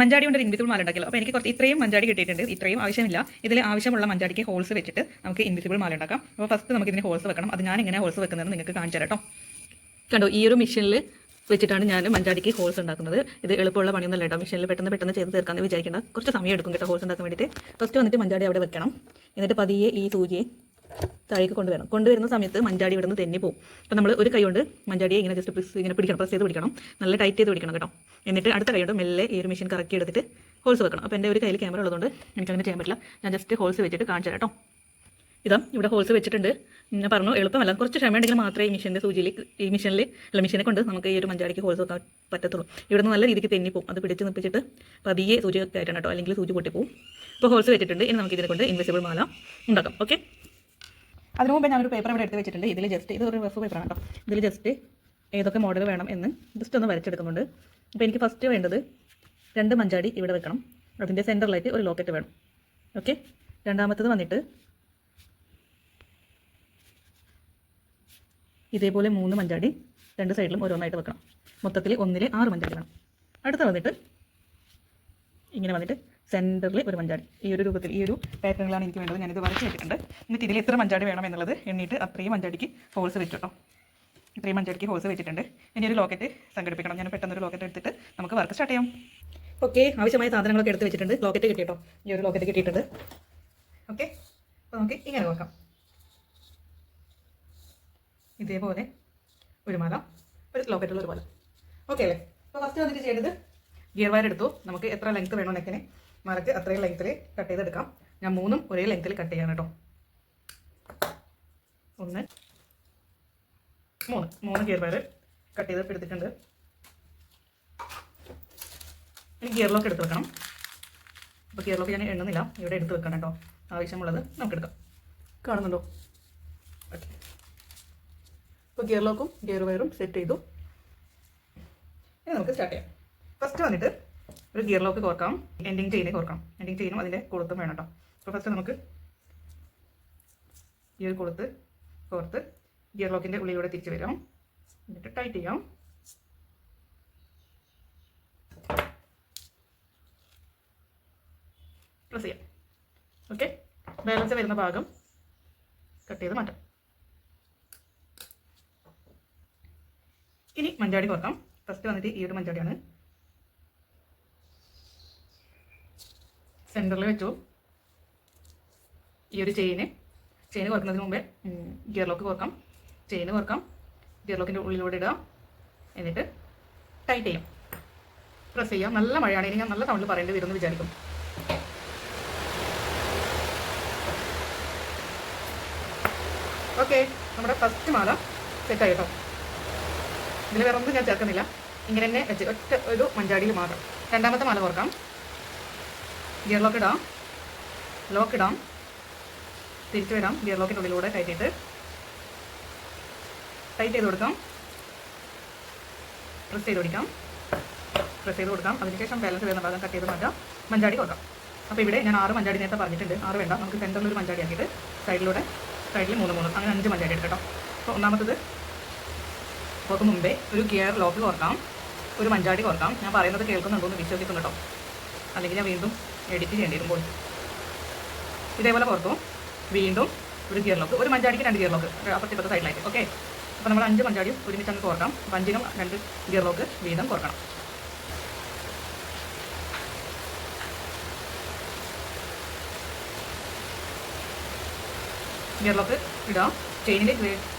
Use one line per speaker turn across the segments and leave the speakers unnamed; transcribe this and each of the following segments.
മഞ്ചാടി കൊണ്ട് ഇൻവിസിബിൾ മാല ഉണ്ടാക്കിയല്ലോ. അപ്പോൾ എനിക്ക് കുറച്ച് ഇത്രയും മഞ്ചാടി കിട്ടിയിട്ടുണ്ട്. ഇത്രയും ആവശ്യമില്ല. ഇതിൽ ആവശ്യമുള്ള മഞ്ചാടിക്ക് ഹോൾസ് വെച്ചിട്ട് നമുക്ക് ഇൻവിസിബിൾ മാല ഉണ്ടാക്കാം. അപ്പോൾ ഫസ്റ്റ് നമുക്ക് ഇതിന് ഹോൾസ് വെക്കണം. അത് ഞാൻ എങ്ങനെ ഹോൾസ് വെക്കുന്നതെന്ന് നിങ്ങൾക്ക് കാണിച്ചു കേട്ടോ കണ്ടോ ഈ ഒരു മെഷീനിൽ വെച്ചിട്ടാണ് ഞാൻ മഞ്ചാടിക്ക് ഹോൾസ് ഉണ്ടാക്കുന്നത്. ഇത് എളുപ്പമുള്ള പണിയൊന്നുമല്ല കേട്ടോ. മെഷീനിൽ പെട്ടെന്ന് പെട്ടെന്ന് ചെയ്ത് തീർക്കാമെന്ന് വിചാരിക്കേണ്ട. കുറച്ച് സമയം എടുക്കും കേട്ടോ ഹോൾസ് ഉണ്ടാക്കാൻ വേണ്ടിയിട്ട്. ഫസ്റ്റ് വന്നിട്ട് മഞ്ചാടി അവിടെ വെക്കണം. എന്നിട്ട് പതിയെ ഈ സൂചിയെ താഴേക്ക് കൊണ്ടുവരണം. കൊണ്ടുവരുന്ന സമയത്ത് മഞ്ചാടി ഇവിടുന്ന് തെന്നി പോകും അപ്പോൾ നമ്മൾ ഒരു കൈ കൊണ്ട് മഞ്ചാടിയെ ഇങ്ങനെ ജസ്റ്റ് പ്രസ് ഇങ്ങനെ പിടിക്കണം. പ്രസ് ചെയ്ത് പിടിക്കണം. നല്ല ടൈറ്റ് ചെയ്ത് പിടിക്കണം കേട്ടോ. എന്നിട്ട് അടുത്ത കൈ കൊണ്ട് മെല്ലെ ഈ ഒരു മെഷീൻ കറക്കി എടുത്തിട്ട് ഹോൾസ് വെക്കണം. അപ്പോൾ എന്റെ ഒരു കയ്യിൽ ക്യാമറ ഉള്ളതുകൊണ്ട് എനിക്കങ്ങനെ ചെയ്യാൻ പറ്റില്ല. ഞാൻ ജസ്റ്റ് ഹോൾസ് വെച്ചിട്ട് കാണിച്ചു കേട്ടോ ഇതാ ഇവിടെ ഹോൾസ് വെച്ചിട്ടുണ്ട്. ഞാൻ പറഞ്ഞു എളുപ്പമല്ല. കുറച്ച് ക്ഷമയുണ്ടെങ്കിൽ മാത്രമേ ഈ മിഷീന്റെ സൂചിയിൽ ഈ മിഷീനിൽ അല്ല മിഷീനെ കൊണ്ട് നമുക്ക് ഈ ഒരു മഞ്ചാടിക്ക് ഹോൾസ് വെക്കാൻ പറ്റത്തുള്ളൂ. ഇവിടുന്ന് നല്ല രീതിക്ക് തെന്നിപ്പോവും അത് പിടിച്ച് നിപ്പിച്ചിട്ട് പതിയെ സൂചി കയറ്റണം കേട്ടോ അല്ലെങ്കിൽ സൂചി പൊട്ടിപ്പോവും. ഇപ്പോൾ ഹോൾസ് വെച്ചിട്ടുണ്ട്. ഇനി നമുക്ക് ഇതിനെ കൊണ്ട് ഇൻവിസിബിൾ മാല ഉണ്ടാക്കാം. ഓക്കെ അതിനു മുമ്പ് ഞാനൊരു പേപ്പർ ഇവിടെ എടുത്ത് വെച്ചിട്ടുണ്ട്. ഇതിൽ ജസ്റ്റ് ഇത് ഒരു റഫ് പേപ്പറാണ് കേട്ടോ ഇതിൽ ജസ്റ്റ് ഏതൊക്കെ മോഡൽ വേണം എന്ന് ജസ്റ്റ് ഒന്ന് വരച്ചെടുക്കുന്നുണ്ട്. അപ്പോൾ എനിക്ക് ഫസ്റ്റ് വേണ്ടത് രണ്ട് മഞ്ചാടി ഇവിടെ വെക്കണം. അതിന്റെ സെന്ററിലായിട്ട് ഒരു ലോക്കറ്റ് വേണം. ഓക്കെ രണ്ടാമത്തത് വന്നിട്ട് ഇതേപോലെ മൂന്ന് മഞ്ചാടി രണ്ട് സൈഡിലും ഓരോന്നായിട്ട് വെക്കണം. മൊത്തത്തിൽ ഒന്നിൽ ആറ് മഞ്ചാടി വേണം. അടുത്ത വന്നിട്ട് ഇങ്ങനെ വന്നിട്ട് സെന്ററിൽ ഒരു മഞ്ചാടി. ഈ ഒരു രൂപത്തിൽ ഈ ഒരു പാറ്റേണിലാണ് എനിക്ക് വേണ്ടത്. ഞാനിത് വരച്ച് വെച്ചിട്ടുണ്ട്. എന്നിട്ട് ഇതിൽ എത്ര മഞ്ചാടി വേണം എന്നുള്ളത് എണ്ണിയിട്ട് അത്രയും മഞ്ചാടിക്ക് ഹോൾസ് വെച്ചു കേട്ടോ ഇത്രയും മഞ്ചടിക്ക് ഹോസ് വെച്ചിട്ടുണ്ട്. ഇനി ഒരു ലോക്കറ്റ് സംഘടിപ്പിക്കണം. ഞാൻ പെട്ടെന്ന് ഒരു ലോക്കറ്റ് എടുത്തിട്ട് നമുക്ക് വർക്ക് സ്റ്റാർട്ട് ചെയ്യാം. ഓക്കെ ആവശ്യമായ സാധനങ്ങളൊക്കെ എടുത്ത് വെച്ചിട്ടുണ്ട്. ലോക്കറ്റ് കിട്ടിയിട്ടോ? ഈ ഒരു ലോക്കറ്റ് കിട്ടിയിട്ടുണ്ട്. ഓക്കെ അപ്പോൾ നമുക്ക് ഇങ്ങനെ നോക്കാം. ഇതേപോലെ ഒരു മാല ഒരു ലോക്കറ്റുള്ള ഒരു മാല. ഓക്കെ അല്ലേ? അപ്പോൾ ഫസ്റ്റ് വന്നിട്ട് ചെയ്യേണ്ടത് ഗിയർ വയർ എടുത്തു. നമുക്ക് എത്ര ലെങ്ത് വേണോ നെക്കിന് മലക്ക് അത്രയും ലെങ്ത്തിൽ കട്ട് ചെയ്തെടുക്കാം. ഞാൻ മൂന്നും ഒരേ ലെങ്ത്തിൽ കട്ട് ചെയ്യാൻ കേട്ടോ. ഒന്ന് മൂന്ന് മൂന്ന് ഗിയർ വയർ കട്ട് ചെയ്ത് എടുത്തിട്ടുണ്ട്. ഇനി ഗിയർ ലോക്ക് എടുത്ത് വെക്കണം. അപ്പോൾ ഗിയർ ലോക്ക് ഞാൻ എണ്ണുന്നില്ല. ഇവിടെ എടുത്ത് വെക്കണം കേട്ടോ. ആവശ്യമുള്ളത് നമുക്ക് എടുക്കാം. കാണുന്നുണ്ടോ? ഓക്കെ അപ്പോൾ ഗിയർ ലോക്കും ഗിയർ വയറും സെറ്റ് ചെയ്തു. ഇനി നമുക്ക് സ്റ്റാർട്ട് ചെയ്യാം. ഫസ്റ്റ് വന്നിട്ട് ഒരു ഗിയർ ലോക്ക് കോർക്കാം. എൻഡിങ് ചെയിനെ കോർക്കാം. എൻഡിങ് ചെയിനും അതിന്റെ കൊളുത്തും വേണം കേട്ടോ. അപ്പോൾ ഫസ്റ്റ് നമുക്ക് ഈ ഒരു കൊളുത്ത് കോർത്ത് ഗിയർ ലോക്കിന്റെ ഉള്ളിലൂടെ തിരിച്ചു വരാം. എന്നിട്ട് ടൈറ്റ് ചെയ്യാം. പ്രസ് ചെയ്യാം. ഓക്കെ ബാലൻസ് വരുന്ന ഭാഗം കട്ട് ചെയ്ത് മാറ്റാം. ഇനി മഞ്ചാടി തുറക്കാം ഫസ്റ്റ് വന്നിട്ട് ഈ ഒരു മഞ്ചാടിയാണ്. സെന്ററിൽ വെച്ചു. ഈ ഒരു ചെയിന് ചെയിന് കുറക്കുന്നതിന് മുമ്പേ ഗിയർ ലോക്ക് കോർക്കാം. ചെയിൻ കോർക്കാം ഗിയർ ലോക്കിന്റെ ഉള്ളിലൂടെ ഇടാം എന്നിട്ട് ടൈറ്റ് ചെയ്യാം. പ്രസ് ചെയ്യാം നല്ല മഴയാണ്. ഇനി ഞാൻ നല്ല തമിഴിൽ പറയേണ്ടി വരുമെന്ന് വിചാരിക്കും ഓക്കെ നമ്മുടെ ഫസ്റ്റ് മാല സെറ്റായി കേട്ടോ. ഇതിൽ വേറെ ഒന്നും ഞാൻ ചേർക്കുന്നില്ല. ഇങ്ങനെ തന്നെ വെച്ച് ഒറ്റ ഒരു മഞ്ചാടിയിൽ മാത്രം. രണ്ടാമത്തെ മാല കുറക്കാം ഗിയർ ലോക്ക് ഇടാം. ലോക്ക് ഇടാം. തിരിച്ചു വരാം. ഗിയർ ലോക്കിന്റെ ഉള്ളിലൂടെ ചെയ്ത് ടൈറ്റ് ചെയ്ത് കൊടുക്കാം. പ്രസ് ചെയ്ത് കൊടുക്കാം പ്രസ് ചെയ്ത് കൊടുക്കാം. അതിനുശേഷം ബാലൻസ് വരുന്ന ഭാഗം കട്ട് ചെയ്ത് മാറ്റാം. മഞ്ചാടി കൊടുക്കാം. അപ്പോൾ ഇവിടെ ഞാൻ ആറ് മഞ്ചാടി നേരത്തെ പറഞ്ഞിട്ടുണ്ട്. ആറ് വേണ്ട. നമുക്ക് സെന്ററിൽ ഒരു മഞ്ചാടി ആക്കിയിട്ട് സൈഡിലൂടെ സൈഡിൽ മൂന്ന് മൂന്ന്. അങ്ങനെ അഞ്ച് മഞ്ചാടി എടുക്കട്ടോ അപ്പോൾ ഒന്നാമത്തത് അപ്പോൾ മുമ്പേ ഒരു ഗിയർ ലോക്ക് കോർക്കാം. ഒരു മഞ്ചാടി കോർക്കാം. ഞാൻ പറയുന്നത് കേൾക്കുന്നുണ്ടോ എന്ന് വിശ്വസിക്കുന്നു കേട്ടോ. അല്ലെങ്കിൽ ഞാൻ വീണ്ടും എഡിറ്റ് ചെയ്യേണ്ടി വരുമ്പോൾ ഇതേപോലെ പുറത്തു വീണ്ടും ഒരു ഗിയർ ലോക്ക് ഒരു മഞ്ചാടിക്ക് രണ്ട് ഗിയർ ലോക്ക് അപ്പുറത്തെ സൈഡിലായിട്ട് ഓക്കെ അപ്പോൾ നമ്മൾ അഞ്ച് മഞ്ചാടിയും ഒരുമിച്ച് അങ്ങ് കോർക്കാം അപ്പോൾ അഞ്ചിനും രണ്ട് ഗിയർ ലോക്ക് വീതം കോർക്കണം. ഗിയർ ലോക്ക് ഇടാം ചെയിനിൽ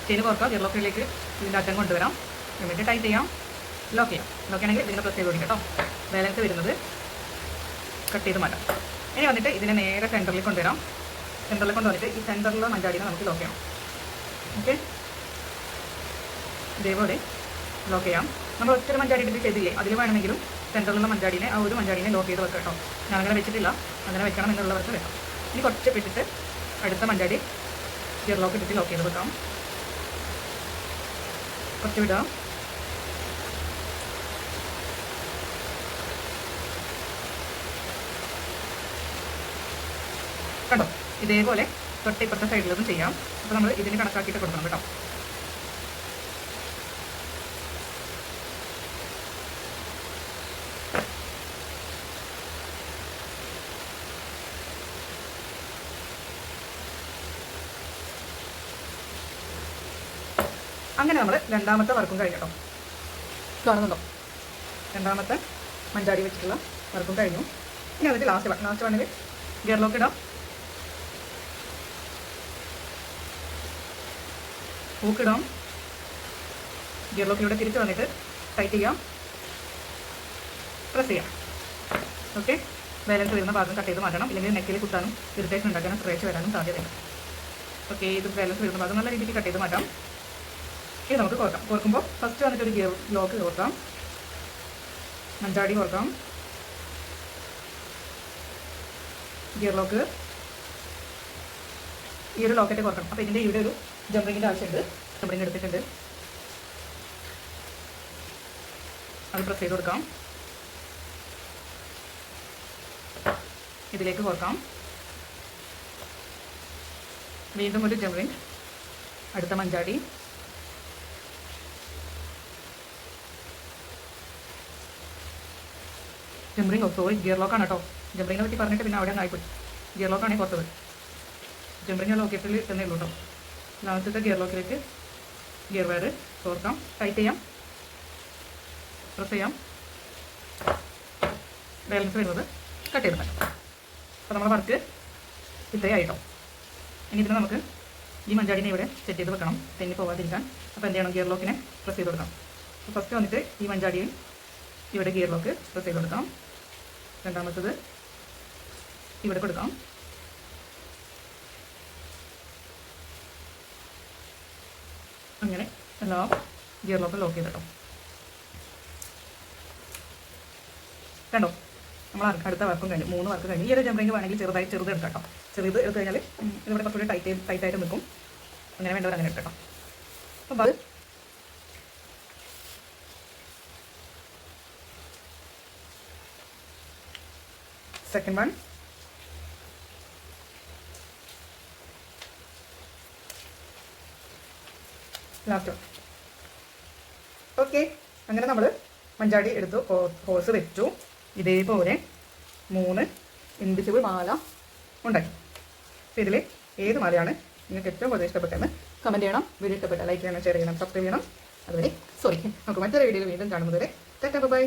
ചെയിൻ കോർക്കാം ഗിയർ ലോക്കിലേക്ക് ഇതിന്റെ അറ്റം കൊണ്ടുവരാം. എന്നിട്ട് ടൈറ്റ് ചെയ്യാം. ലോക്ക് ചെയ്യാം. ലോക്ക് ആണെങ്കിൽ ഇതിന്റെ പ്രസ് ചെയ്ത് കേട്ടോ. ബാലൻസ് വരുന്നത് കട്ട് ചെയ്ത് മാറ്റാം. ഇനി വന്നിട്ട് ഇതിനെ നേരെ സെന്ററിൽ കൊണ്ടുവരാം. സെന്ററിൽ കൊണ്ടുവന്നിട്ട് ഈ സെന്ററിലുള്ള മഞ്ചാടിനെ നമുക്ക് ലോക്ക് ചെയ്യാം ഓക്കെ ഇതേപോലെ ലോക്ക് ചെയ്യാം. നമ്മൾ ഒറ്റ മഞ്ചാടി എടുത്ത് ചെയ്തില്ലേ? അതിൽ വേണമെങ്കിലും സെന്ററിലുള്ള മഞ്ചാടിനെ ആ ഒരു മഞ്ചാടിനെ ലോക്ക് ചെയ്ത് വെക്കാം ഞാൻ അങ്ങനെ വെച്ചിട്ടില്ല. അങ്ങനെ വെക്കണം എന്നുള്ളവർക്ക് വെക്കാം ഇനി കുറച്ച് പിടിച്ചിട്ട് അടുത്ത മഞ്ചാടി ഗിയർ ലോക്ക് ഇട്ടിട്ട് ലോക്ക് ചെയ്ത് വെക്കാം. കുറച്ച് വിടാം കണ്ടോ? ഇതേപോലെ തൊട്ടിപ്പുറത്തെ സൈഡിലൊന്നും ചെയ്യാം. അപ്പോൾ നമ്മൾ ഇതിന് കണക്കാക്കിയിട്ട് കൊടുക്കണം കേട്ടോ. അങ്ങനെ നമ്മൾ രണ്ടാമത്തെ വർക്കും കഴിഞ്ഞു കേട്ടോ കാണുന്നുണ്ടോ? രണ്ടാമത്തെ മഞ്ചാടി വെച്ചിട്ടുള്ള വർക്കും കഴിഞ്ഞു. ഇനി അതിന്റെ ലാസ്റ്റ് വൺ ലാസ്റ്റ് വണ്ണിൽ ഗിയർ ലോക്ക് ഇടാം. പൂക്കിടാം ഗിയർ തിരിച്ച് വന്നിട്ട് ടൈറ്റ് ചെയ്യാം. പ്രസ് ചെയ്യാം. ഓക്കെ ബാലൻസ് വരുന്ന ഭാഗം കട്ട് ചെയ്ത് മാറ്റണം. ഇല്ലെങ്കിൽ നെക്കിൽ കുത്താനും ഇറിറ്റേഷൻ ഉണ്ടാക്കാനും സ്ട്രേച്ച് വരാനും സാധ്യതയുണ്ട്. ഓക്കെ ഇത് ബാലൻസ് വരുന്ന ഭാഗം നല്ല രീതിക്ക് കട്ട് ചെയ്ത് മാറ്റാം. ഇത് നമുക്ക് കോർക്കാം. കോർക്കുമ്പോൾ ഫസ്റ്റ് വന്നിട്ട് ഒരു ഗിയർ ലോക്ക് കോർക്കാം. മഞ്ചാടി കോർക്കാം. ഗിയർ ലോക്ക് ഈ ഒരു ലോക്കറ്റ് കോർക്കണം. അപ്പോൾ ഇതിന്റെ ഇവിടെ ഒരു ജമ്പറിങ്ങിന്റെ ആവശ്യമുണ്ട്. ജമ്പറിങ് എടുത്തിട്ടുണ്ട്. അത് പ്രസ് ചെയ്ത് കൊടുക്കാം. ഇതിലേക്ക് കോർക്കാം. വീണ്ടും ഒരു ജമ്പറിങ് അടുത്ത മഞ്ചാടി ജമ്പറിങ് സോറി ഗിയർ ലോക്കാണ് കേട്ടോ. ജംറിങ്ങിനെ പറ്റി പറഞ്ഞിട്ട് പിന്നെ അവിടെ ആയിപ്പോയി. ഗിയർ ലോക്കാണ് പുറത്തത്. ജമ്പറിങ് ലോക്കറ്റിൽ തന്നെ ഉള്ളൂ കേട്ടോ. ലാസ്റ്റത്തെ ഗിയർ ലോക്കിലേക്ക് ഗിയർ വയർ തോർക്കാം. ടൈറ്റ് ചെയ്യാം. പ്രസ് ചെയ്യാം. ബാലൻസ് വരുന്നത് കട്ട് ചെയ്ത് മാറ്റാം അപ്പോൾ നമ്മുടെ വർക്ക് ഇത്രയായിട്ടോ ഇനി ഇതിന് നമുക്ക് ഈ മഞ്ചാടിനെ ഇവിടെ സെറ്റ് ചെയ്ത് വെക്കണം. തെന്നി പോകാതിരിക്കാൻ അപ്പോൾ എന്ത് ചെയ്യണം? ഗിയർ ലോക്കിനെ പ്രസ് ചെയ്ത് കൊടുക്കാം അപ്പോൾ ഫസ്റ്റ് വന്നിട്ട് ഈ മഞ്ചാടിയിൽ ഇവിടെ ഗിയർ ലോക്ക് പ്രസ് ചെയ്ത് കൊടുക്കാം രണ്ടാമത്തത് ഇവിടെ കൊടുക്കാം. അങ്ങനെ എല്ലാ ഗിയർ ലോക്കും ലോക്ക് ചെയ്തിട്ടോ. കണ്ടോ? നമ്മൾ അടുത്ത- വർക്കും കഴിഞ്ഞു. മൂന്ന് വർക്ക് കഴിഞ്ഞു. ഈ ഒരു ജംബ്രിങ് വേണമെങ്കിൽ ചെറുതായി ചെറുത് എടുക്കാം കേട്ടോ ചെറുത് എടുത്തു കഴിഞ്ഞാൽ ഇവിടെ കുറച്ചുകൂടി ടൈറ്റ് ടൈറ്റായിട്ട് നിൽക്കും. അങ്ങനെ വേണ്ടവർ അങ്ങനെ എടുക്കാം അപ്പോൾ അത് സെക്കൻഡ് വൺ ലാസ്റ്റ് ഓക്കെ അങ്ങനെ നമ്മൾ മഞ്ചാടി എടുത്തു. ഹോസ് വെച്ചു. ഇതേപോലെ മൂന്ന് ഇൻവിസിബിൾ മാല ഉണ്ടാക്കി. അപ്പോൾ ഇതിൽ ഏത് മാലയാണ് നിങ്ങൾക്ക് ഏറ്റവും കൂടുതൽ ഇഷ്ടപ്പെട്ടതെന്ന് കമന്റ് ചെയ്യണം. വീഡിയോ ഇഷ്ടപ്പെട്ട ലൈക്ക് ചെയ്യണം ഷെയർ ചെയ്യണം സബ്സ്ക്രൈബ് ചെയ്യണം. അതുവരെ സോറി നമുക്ക് മറ്റൊരു വീഡിയോയിൽ വീണ്ടും കാണുന്നത് വരെ ബൈ